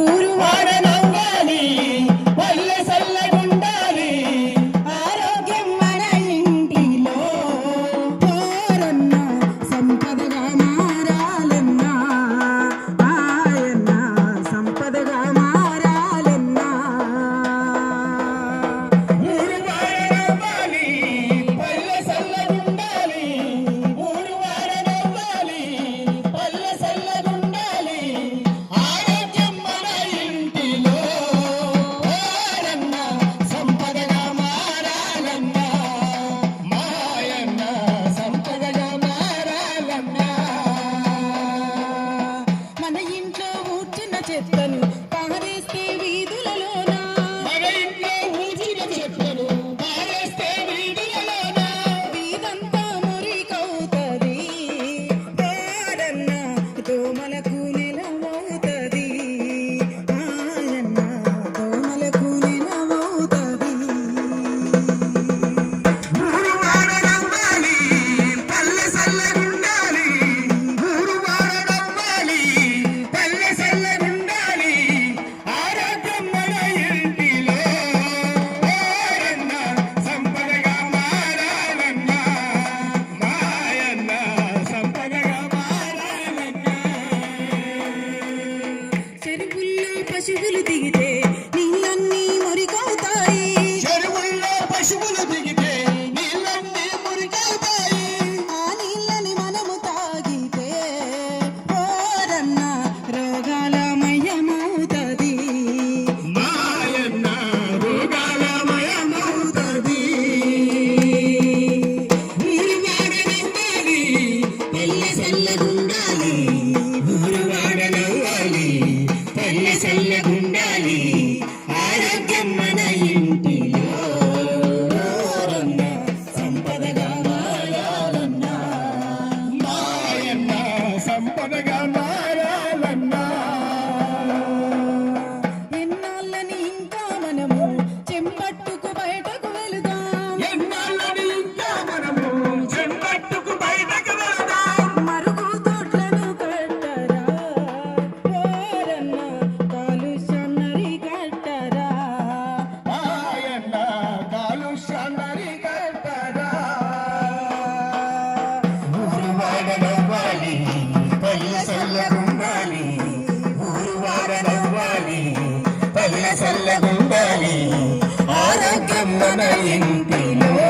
ஊரு చేస్తాను. బాగుండాలి ఆరోగ్యం మన ఇంటిలో.